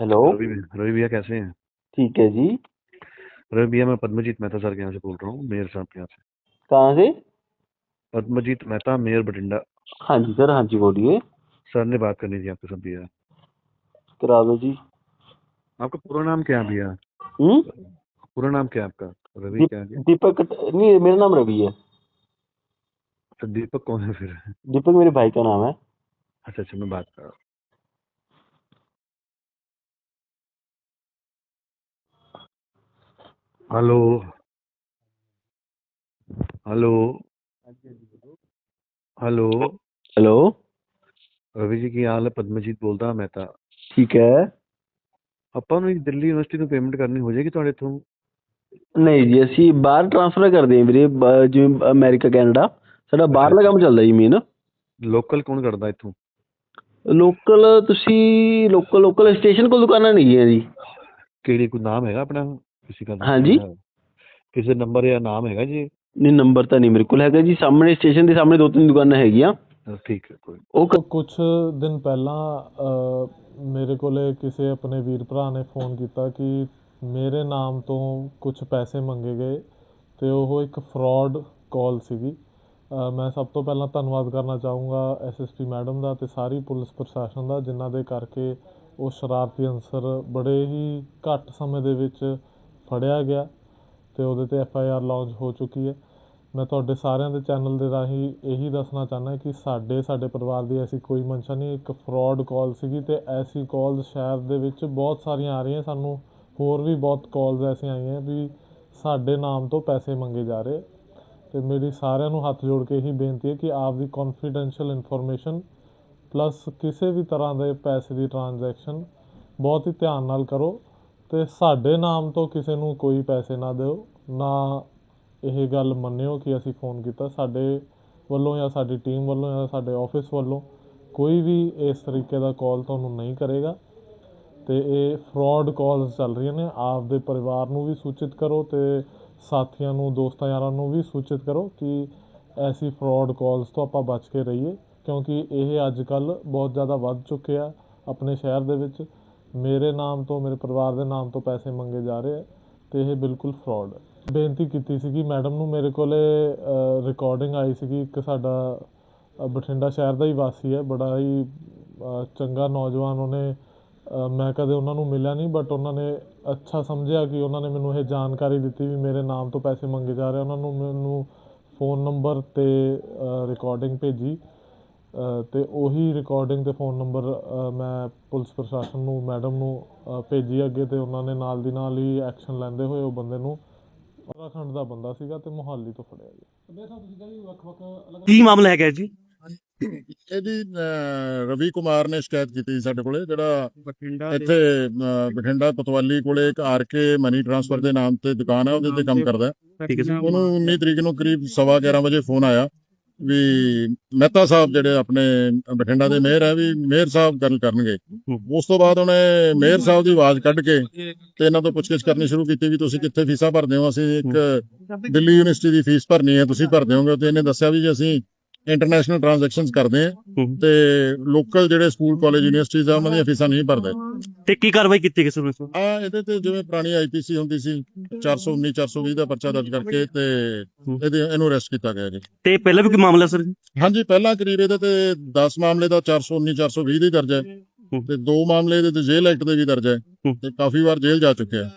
Hello. Ravi Ravi भैया कैसे हैं? ठीक है जी। रवि भैया मैं पद्मजीत मेहता सर के यहाँ से बोल रहा हूँ मेयर साहब के यहाँ से। कहाँ से? पद्मजीत मेहता मेयर बठिंडा। हाँ जी सर हाँ जी बोलिए। सर ने बात करनी थी आपके साथ भैया। करा दो जी। आपका पूरा नाम क्या है भैया? हम्म? पूरा नाम क्या है आपका? रवि क्या है दीपक नहीं मेरा नाम रवि है। अच्छा दीपक कौन है फिर? दीपक मेरे भाई का नाम है। अच्छा अच्छा मैं बात कर रहा हूँ। Hello hello hello hello Ravi ji ਕੀ ਹਾਲ ਹੈ? ਪਦਮਜੀਤ ਬੋਲਦਾ ਮੈਂ ਤਾਂ। ਠੀਕ ਹੈ। ਆਪਾਂ ਨੂੰ ਦਿੱਲੀ ਯੂਨੀਵਰਸਿਟੀ ਨੂੰ ਪੇਮੈਂਟ ਕਰਨੀ ਹੋ ਜਾਏਗੀ ਤੁਹਾਡੇ ਤੋਂ ਨਹੀਂ ਜੀ ਅਸੀਂ ਬਾਹਰ ਟ੍ਰਾਂਸਫਰ ਕਰਦੇ ਹਾਂ ਵੀਰੇ ਜਿਵੇਂ ਅਮਰੀਕਾ ਕੈਨੇਡਾ। ਸਾਡਾ ਬਾਹਰਲਾ ਕੰਮ ਚੱਲਦਾ ਜੀ ਮੇਨ ਲੋਕਲ ਕੌਣ ਕਰਦਾ ਇੱਥੋਂ? ਲੋਕਲ ਤੁਸੀਂ ਲੋਕਲ ਲੋਕਲ ਸਟੇਸ਼ਨ ਕੋਲ ਦੁਕਾਨਾਂ ਨਹੀਂ ਹੈ ਜੀ। ਕਿਹੜੇ ਕੋਈ ਨਾਮ ਹੈਗਾ ਆਪਣਾ? ਕਿਸੇ ਦਾ ਹਾਂਜੀ। ਕਿਸੇ ਨੰਬਰ ਜਾਂ ਨਾਮ ਹੈਗਾ ਜੀ? ਨਹੀਂ ਨੰਬਰ ਤਾਂ ਨਹੀਂ ਮੇਰੇ ਕੋਲ ਹੈਗਾ ਜੀ। ਸਾਹਮਣੇ ਸਟੇਸ਼ਨ ਦੇ ਸਾਹਮਣੇ ਦੋ ਤਿੰਨ ਦੁਕਾਨਾਂ ਹੈਗੀਆਂ। ਠੀਕ ਹੈ ਕੋਈ ਉਹ ਕੁਝ ਦਿਨ ਪਹਿਲਾਂ ਮੇਰੇ ਕੋਲੇ ਕਿਸੇ ਆਪਣੇ ਵੀਰ ਭਰਾ ਨੇ ਫੋਨ ਕੀਤਾ ਕਿ ਮੇਰੇ ਨਾਮ ਤੋਂ ਕੁਝ ਪੈਸੇ ਮੰਗੇ ਗਏ ਤੇ ਉਹ ਇੱਕ ਫਰਾਡ ਕਾਲ ਸੀਗੀ। ਮੈਂ ਸਭ ਤੋਂ ਪਹਿਲਾਂ ਧੰਨਵਾਦ ਕਰਨਾ ਚਾਹੂੰਗਾ ਐਸਐਸਪੀ ਮੈਡਮ ਦਾ ਤੇ ਸਾਰੀ ਪੁਲਿਸ ਪ੍ਰਸ਼ਾਸਨ ਦਾ ਜਿਨ੍ਹਾਂ ਦੇ ਕਰਕੇ ਉਹ ਸ਼ਰਾਰਤੀ ਅਨਸਰ ਬੜੇ ਹੀ ਘੱਟ ਸਮੇਂ ਦੇ ਵਿੱਚ ਫੜਿਆ ਗਿਆ ਅਤੇ ਉਹਦੇ ਤੇ ਐਫ ਆਈ ਆਰ ਲਾਂਚ ਹੋ ਚੁੱਕੀ ਹੈ। ਮੈਂ ਤੁਹਾਡੇ ਸਾਰਿਆਂ ਦੇ ਚੈਨਲ ਦੇ ਰਾਹੀਂ ਇਹੀ ਦੱਸਣਾ ਚਾਹੁੰਦਾ ਕਿ ਸਾਡੇ ਸਾਡੇ ਪਰਿਵਾਰ ਦੀ ਐਸੀ ਕੋਈ ਮਨਸ਼ਾ ਨਹੀਂ, ਇੱਕ ਫਰੋਡ ਕਾਲ ਸੀਗੀ ਅਤੇ ਐਸੀ ਕਾਲ ਸ਼ਹਿਰ ਦੇ ਵਿੱਚ ਬਹੁਤ ਸਾਰੀਆਂ ਆ ਰਹੀਆਂ। ਸਾਨੂੰ ਹੋਰ ਵੀ ਬਹੁਤ ਕਾਲਸ ਐਸੀਆਂ ਆਈਆਂ ਵੀ ਸਾਡੇ ਨਾਮ ਤੋਂ ਪੈਸੇ ਮੰਗੇ ਜਾ ਰਹੇ। ਅਤੇ ਮੇਰੀ ਸਾਰਿਆਂ ਨੂੰ ਹੱਥ ਜੋੜ ਕੇ ਇਹੀ ਬੇਨਤੀ ਹੈ ਕਿ ਆਪ ਦੀ ਕੌਨਫੀਡੈਂਸ਼ੀਅਲ ਇਨਫੋਰਮੇਸ਼ਨ ਪਲੱਸ ਕਿਸੇ ਵੀ ਤਰ੍ਹਾਂ ਦੇ ਪੈਸੇ ਦੀ ਟ੍ਰਾਂਜੈਕਸ਼ਨ ਬਹੁਤ ਹੀ ਧਿਆਨ ਨਾਲ ਕਰੋ। ਤੇ ਸਾਡੇ ਨਾਮ ਤੋਂ ਕਿਸੇ ਨੂੰ ਕੋਈ ਪੈਸੇ ਨਾ ਦਿਓ, ਨਾ ਇਹ ਗੱਲ ਮੰਨਿਓ ਕਿ ਅਸੀਂ ਫੋਨ ਕੀਤਾ ਸਾਡੇ ਵੱਲੋਂ ਜਾਂ ਸਾਡੀ ਟੀਮ ਵੱਲੋਂ ਜਾਂ ਸਾਡੇ ਆਫਿਸ ਵੱਲੋਂ। ਕੋਈ ਵੀ ਇਸ ਤਰੀਕੇ ਦਾ ਕਾਲ ਤੁਹਾਨੂੰ ਨਹੀਂ ਕਰੇਗਾ ਤੇ ਇਹ ਫਰਾਡ ਕਾਲਸ ਚੱਲ ਰਹੀਆਂ ਨੇ। ਆਪਦੇ ਪਰਿਵਾਰ ਨੂੰ ਵੀ ਸੂਚਿਤ ਕਰੋ ਤੇ ਸਾਥੀਆਂ ਨੂੰ, ਦੋਸਤਾਂ ਯਾਰਾਂ ਨੂੰ ਵੀ ਸੂਚਿਤ ਕਰੋ ਕਿ ਐਸੀ ਫਰਾਡ ਕਾਲਸ ਤੋਂ ਆਪਾਂ ਬਚ ਕੇ ਰਹੀਏ, ਕਿਉਂਕਿ ਇਹ ਅੱਜ ਕੱਲ ਬਹੁਤ ਜ਼ਿਆਦਾ ਵੱਧ ਚੁੱਕੇ ਆ ਆਪਣੇ ਸ਼ਹਿਰ ਦੇ ਵਿੱਚ। ਮੇਰੇ ਨਾਮ ਤੋਂ, ਮੇਰੇ ਪਰਿਵਾਰ ਦੇ ਨਾਮ ਤੋਂ ਪੈਸੇ ਮੰਗੇ ਜਾ ਰਹੇ ਆ ਤੇ ਇਹ ਬਿਲਕੁਲ ਫਰਾਡ ਹੈ। ਬੇਨਤੀ ਕੀਤੀ ਸੀਗੀ, ਮੈਡਮ ਨੂੰ ਮੇਰੇ ਕੋਲੇ ਰਿਕਾਰਡਿੰਗ ਆਈ ਸੀਗੀ। ਇੱਕ ਸਾਡਾ ਬਠਿੰਡਾ ਸ਼ਹਿਰ ਦਾ ਹੀ ਵਾਸੀ ਹੈ। ਬੜਾ ਹੀ ਚੰਗਾ ਨੌਜਵਾਨ ਉਹਨੇ ਮੈਂ ਕਦੇ ਉਹਨਾਂ ਨੂੰ ਮਿਲਿਆ ਨਹੀਂ ਬਟ ਉਹਨਾਂ ਨੇ ਅੱਛਾ ਸਮਝਿਆ ਕਿ ਉਹਨਾਂ ਨੇ ਮੈਨੂੰ ਇਹ ਜਾਣਕਾਰੀ ਦਿੱਤੀ ਵੀ ਮੇਰੇ ਨਾਮ ਤੋਂ ਪੈਸੇ ਮੰਗੇ ਜਾ ਰਹੇ ਉਹਨਾਂ ਨੂੰ ਮੈਨੂੰ ਫੋਨ ਨੰਬਰ ਤੇ ਰਿਕਾਰਡਿੰਗ ਭੇਜੀ। ਅ, ਤੇ ਉਹੀ ਰਿਕਾਰਡਿੰਗ ਤੇ ਫੋਨ ਨੰਬਰ ਮੈਂ ਪੁਲਿਸ ਪ੍ਰਸ਼ਾਸਨ ਨੂੰ ਮੈਡਮ ਨੂੰ ਭੇਜੀ ਅੱਗੇ ਤੇ ਉਹਨਾਂ ਨੇ ਨਾਲ ਦੀ ਨਾਲ ਹੀ ਐਕਸ਼ਨ ਲੈਂਦੇ ਹੋਏ ਉਹ ਬੰਦੇ ਨੂੰ ਉੱਤਰਾਖੰਡ ਦਾ ਬੰਦਾ ਸੀਗਾ ਤੇ ਮੁਹਾਲੀ ਤੋਂ ਫੜਿਆ ਗਿਆ। ਕੀ ਮਾਮਲਾ ਹੈਗਾ ਜੀ? ਇਹਦੀ ਰਵੀ ਕੁਮਾਰ ਨੇ ਸ਼ਿਕਾਇਤ ਕੀਤੀ ਸੀ ਸਾਡੇ ਕੋਲੇ ਜਿਹੜਾ ਬਠਿੰਡਾ ਇੱਥੇ ਬਠਿੰਡਾ ਕੋਤਵਾਲੀ ਕੋਲੇ ਇੱਕ ਆਰਕੇ ਮਨੀ ਟ੍ਰਾਂਸਫਰ ਦੇ ਨਾਮ ਤੇ ਦੁਕਾਨ ਹੈ ਉਹਦੇ ਤੇ ਕੰਮ ਕਰਦਾ। ਹੈ। ਠੀਕ ਹੈ ਸਰ ਉਹਨੂੰ 19 ਤਰੀਕ ਨੂੰ ਕਰੀਬ ਸਵਾ 11 ਵਜੇ ਫੋਨ ਆਇਆ। ਵੀ ਮਹਿਤਾ ਸਾਹਿਬ ਜਿਹੜੇ ਆਪਣੇ ਬਠਿੰਡਾ ਦੇ ਮੇਅਰ ਹੈ ਵੀ ਮੇਅਰ ਸਾਹਿਬ ਗੱਲ ਕਰਨਗੇ। ਉਸ ਤੋਂ ਬਾਅਦ ਉਹਨੇ ਮੇਅਰ ਸਾਹਿਬ ਦੀ ਆਵਾਜ਼ ਕੱਢ ਕੇ ਤੇ ਇਹਨਾਂ ਤੋਂ ਪੁੱਛਗਿੱਛ ਕਰਨੀ ਸ਼ੁਰੂ ਕੀਤੀ ਵੀ ਤੁਸੀਂ ਕਿੱਥੇ ਫੀਸਾਂ ਭਰਦੇ ਹੋ? ਅਸੀਂ ਇੱਕ ਦਿੱਲੀ ਯੂਨੀਵਰਸਿਟੀ ਦੀ ਫੀਸ ਭਰਨੀ ਹੈ ਤੁਸੀਂ ਭਰਦੇ ਹੋਗੇ ਤੇ ਇਹਨੇ ਦੱਸਿਆ ਵੀ ਜੀ ਅਸੀਂ ਇੰਟਰਨੈਸ਼ਨਲ ਟ੍ਰਾਂਜੈਕਸ਼ਨਸ ਕਰਦੇ ਹਾਂ ਹੂੰ। ਤੇ ਲੋਕਲ ਜਿਹੜੇ ਸਕੂਲ ਕਾਲਜ ਯੂਨੀਵਰਸਿਟੀਜ਼ ਆ ਉਹਨਾਂ ਦੀਆਂ ਫੀਸਾਂ ਨਹੀਂ ਭਰਦੇ। ਤੇ ਕੀ ਕਾਰਵਾਈ ਕੀਤੀ ਗਈ ਸਰ ਉਸ ਆ ਇਹਦੇ ਤੇ ਜਿਵੇਂ ਪੁਰਾਣੀ ਆਈਪੀਸੀ ਹੁੰਦੀ ਸੀ 419 420 ਦਾ ਪਰਚਾ ਦਰਜ ਕਰਕੇ ਤੇ ਇਹਦੇ ਇਹਨੂੰ ਅਰੈਸਟ ਕੀਤਾ ਗਿਆ ਜੀ। ਤੇ ਪਹਿਲਾਂ ਵੀ ਕੋਈ ਮਾਮਲਾ ਸਰ ਹਾਂਜੀ ਪਹਿਲਾਂ ਕਰੀਬ ਇਹਦੇ ਤੇ 10 ਮਾਮਲੇ ਦਾ 419 420 ਦੀ ਦਰਜ ਹੈ। ਤੇ ਦੋ ਮਾਮਲੇ ਇਹਦੇ ਤੇ ਜੇਲ੍ਹ ਐਕਟ ਦੇ ਵੀ ਦਰਜ ਹੈ। ਤੇ ਕਾਫੀ ਵਾਰ ਜੇਲ੍ਹ ਜਾ ਚੁੱਕਿਆ ਹੈ।